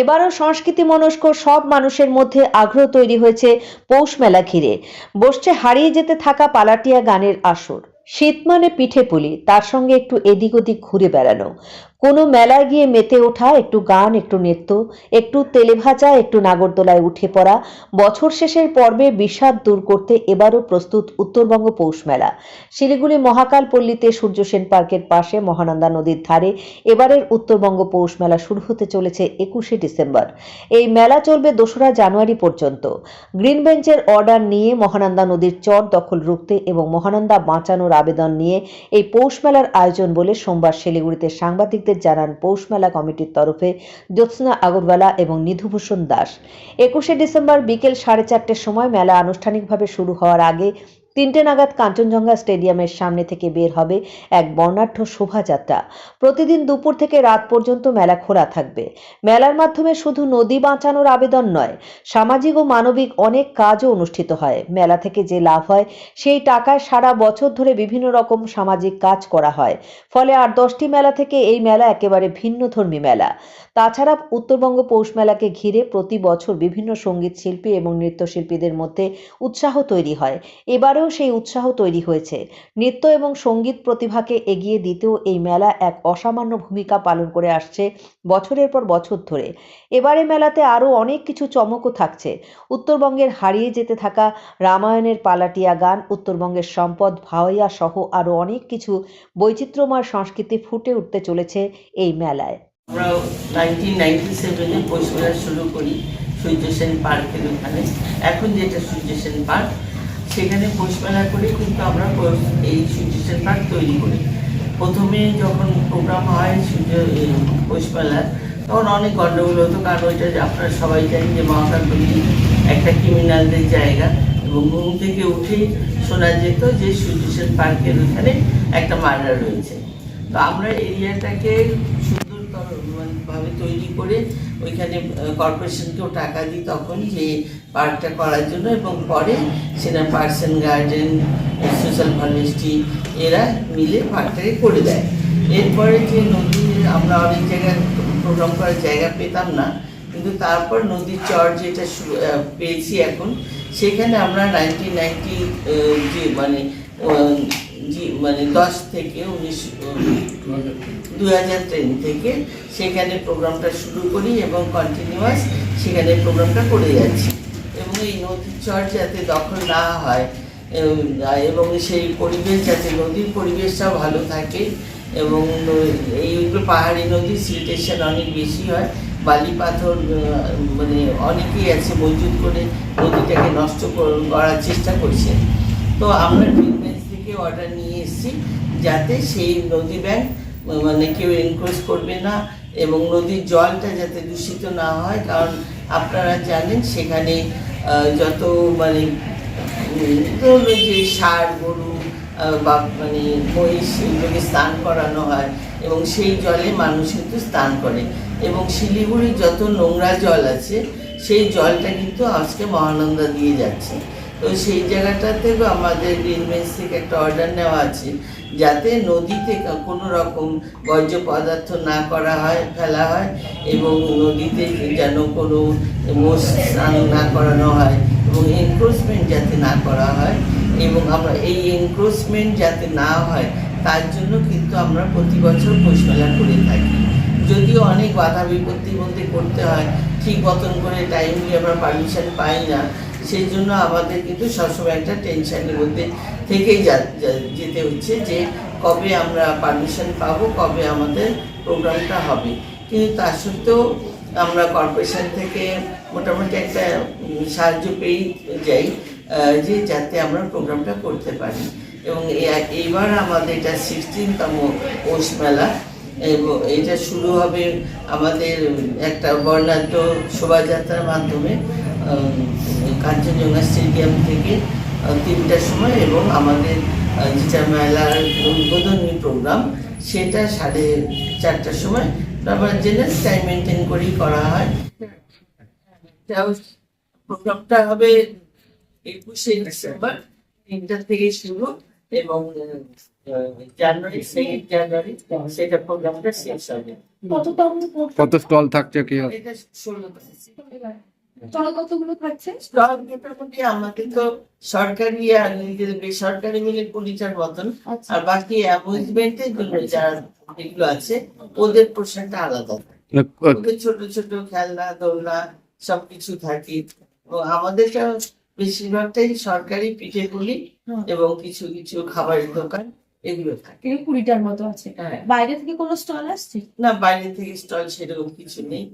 এবারও সংস্কৃতি মনস্ক সব মানুষের মধ্যে আগ্রহ তৈরি হয়েছে পৌষ মেলা ঘিরে। বসছে হারিয়ে যেতে থাকা পালাটিয়া গানের আসর। শীত মানে পিঠে পুলি, তার সঙ্গে একটু এদিক ওদিক ঘুরে বেড়ানো। কোনো মেলায় গিয়ে মেতে ওঠা, একটু গান, একটু নৃত্য, একটু তেলে ভাজা একটু নাগরদোলায় উঠে পড়া, বছর শেষের পর্বে বিষাদ দূর করতে এবারও প্রস্তুত উত্তরবঙ্গ পৌষ মেলা। শিলিগুড়ি মহাকাল পল্লীতে সূর্য সেন পার্কের পাশে মহানন্দা নদীর ধারে এবারের উত্তরবঙ্গ পৌষ মেলা শুরু হতে চলেছে একুশে ডিসেম্বর। এই মেলা চলবে দোসরা জানুয়ারি পর্যন্ত। গ্রিন বেঞ্চের অর্ডার নিয়ে মহানন্দা নদীর চর দখল রুখতে এবং মহানন্দা বাঁচানোর আবেদন নিয়ে এই পৌষ মেলার আয়োজন বলে সোমবার শিলিগুড়িতে সাংবাদিকদের জানান পৌষমেলা কমিটির তরফে জ্যোৎস্না আগরওয়ালা এবং নিধুভূষণ দাস। একুশে ডিসেম্বর বিকেল সাড়ে চারটের সময় মেলা আনুষ্ঠানিকভাবে শুরু হওয়ার আগে তিনটে নাগাদ কাঞ্চনজঙ্ঘা স্টেডিয়ামের সামনে থেকে বের হবে এক বর্ণাঢ্য শোভাযাত্রা। প্রতিদিন দুপুর থেকে রাত পর্যন্ত মেলা খোলা থাকবে। মেলার মাধ্যমে শুধু নদী বাঁচানোর আবেদন নয়, সামাজিক ও মানবিক অনেক কাজও অনুষ্ঠিত হয়। মেলা থেকে যে লাভ হয়, সেই টাকায় সারা বছর ধরে বিভিন্ন রকম সামাজিক কাজ করা হয়। ফলে আর দশটি মেলা থেকে এই মেলা একেবারে ভিন্নধর্মী মেলা। তাছাড়া উত্তরবঙ্গ পৌষ মেলাকে ঘিরে প্রতি বছর বিভিন্ন সংগীত শিল্পী এবং নৃত্যশিল্পীদের মধ্যে উৎসাহ তৈরি হয়। এবারেও সেই উৎসাহ তৈরি হয়েছে। নৃত্য এবং সংগীত প্রতিভাকে এগিয়ে দিতেও এই মেলা এক অসামান্য ভূমিকা পালন করে আসছে বছরের পর বছর ধরে। এবারে মেলাতে আরও অনেক কিছু চমকও থাকছে। উত্তরবঙ্গের হারিয়ে যেতে থাকা রামায়ণের পালাটিয়া গান, উত্তরবঙ্গের সম্পদ ভাওয়াইয়া সহ আরও অনেক কিছু বৈচিত্র্যময় সংস্কৃতি ফুটে উঠতে চলেছে এই মেলায়। আমরা নাইনটিন নাইনটি সেভেনে শুরু করি সূর্য সেন পার্কের ওখানে। এখন যেটা সূর্য সেন পার্ক সেখানে পৌষমেলা করে কিন্তু আমরা এই সূর্য সেন পার্ক তৈরি করি। প্রথমে যখন প্রোগ্রাম হয় সূর্য পৌষমেলা তখন অনেক গণ্ডগোল হতো, কারণ ওইটা আপনারা সবাই জানেন যে মহাকালপল্লী একটা ক্রিমিনালদের জায়গা এবং ঘুম থেকে উঠেই শোনা যেত যে সূর্য সেন পার্কের ওখানে একটা মার্ডার রয়েছে। তো আমরা এরিয়াটাকে সুন্দরতর মানে ভাবে তৈরি করে ওইখানে কর্পোরেশনকেও টাকা দিই তখন যে পার্কটা করার জন্য এবং পরে সেটা parks and garden social forestry এরা মিলে পার্কটাকে করে দেয়। এরপরে যে নদী, আমরা অনেক জায়গায় প্রোগ্রাম করার জায়গা পেতাম না, কিন্তু তারপর নদীর চর যেটা পেয়েছি এখন, সেখানে আমরা নাইনটিন নাইনটি যে মানে মানে দশ থেকে উনিশ দু হাজার ট্রেন থেকে সেখানে প্রোগ্রামটা শুরু করি এবং কন্টিনিউয়াস সেখানে প্রোগ্রামটা করে যাচ্ছি। এবং এই নদীর চর যাতে দখল না হয় এবং সেই পরিবেশ যাতে নদীর পরিবেশটাও ভালো থাকে, এবং এইগুলো পাহাড়ি নদীর সিলটেশন অনেক বেশি হয়, বালি পাথর মানে অনেকেই আছে মজুত করে নদীটাকে নষ্ট করার চেষ্টা করছে। তো আমরা অর্ডার নিয়ে এসেছি যাতে সেই নদী ব্যাংক মানে কেউ এনক্রোচ করবে না এবং নদীর জলটা যাতে দূষিত না হয়। কারণ আপনারা জানেন সেখানে যত মানে ধরুন যে ষাঁড় গরু বা মানে মহিষ এগুলোকে স্নান করানো হয় এবং সেই জলে মানুষ কিন্তু স্নান করে। এবং শিলিগুড়ির যত নোংরা জল আছে, সেই জলটা কিন্তু আজকে মহানন্দা দিয়ে যাচ্ছে। তো সেই জায়গাটাতে আমাদের গ্রিনমেন্স থেকে একটা অর্ডার নেওয়া আছে, যাতে নদীতে কোনো রকম বর্জ্য পদার্থ না করা হয়, ফেলা হয় এবং নদীতে যেন কোনো মোষ না করানো হয় এবং এনক্রোচমেন্ট যাতে না করা হয় এবং আমরা এই এনক্রোচমেন্ট যাতে না হয়, তার জন্য কিন্তু আমরা প্রতি বছর পৌষ মেলা করে থাকি। যদিও অনেক বাধা বিপত্তির মধ্যে করতে হয় ঠিক মতন করে টাইমলি আমরা পারমিশন পাই না সেই জন্য আমাদের কিন্তু সবসময় একটা টেনশনের মধ্যে থেকেই যেতে হচ্ছে যে কবে আমরা পারমিশন পাবো, কবে আমাদের প্রোগ্রামটা হবে। কিন্তু তা সত্ত্বেও আমরা কর্পোরেশন থেকে মোটামুটি একটা সাহায্য পেয়েই যাই যে যাতে আমরা প্রোগ্রামটা করতে পারি। এবং এইবার আমাদের এটা সিক্সটিনতম পৌষ মেলা এবং এটা শুরু হবে আমাদের একটা বর্ণাঢ্য শোভাযাত্রার মাধ্যমে কাঞ্চনজঙ্ঘা স্টেডিয়াম থেকে তিনটার সময় এবং আমাদের যেটা মেলার উদ্বোধনী প্রোগ্রাম, সেটা সাড়ে চারটার সময় আবার জেনারেল টাইম মেনটেন করেই করা হয়। প্রোগ্রামটা হবে একুশে ডিসেম্বর, তিনটা থেকে শুরু এবং জানুয়ারি সেকেন্ড জানুয়ারি সেটা প্রোগ্রামটা শেষ হবে। কত স্টল থাকছে কি? এটা ষোলো স্টল কতগুলো থাকছে? স্টল মোটামুটি আমাদের তো সরকারি আর বেসরকারি মিলে মতন। আচ্ছা। আর বাকি অ্যামুজমেন্টের জন্য যারা যেগুলো আছে ওদের পোর্শনটা আলাদা। ওদের ছোট ছোট খেলনা দোলনা সবকিছু থাকে। ও আমাদেরটা বেশিরভাগটাই সরকারি পিঠেগুলি হুম। এবং কিছু কিছু খাবারের দোকান। এগুলো থাকে। কুড়িটার মতো আছে। হ্যাঁ। বাইরে থেকে কোনো স্টল আসছে? না বাইরে থেকে স্টল সেরকম কিছু নেই।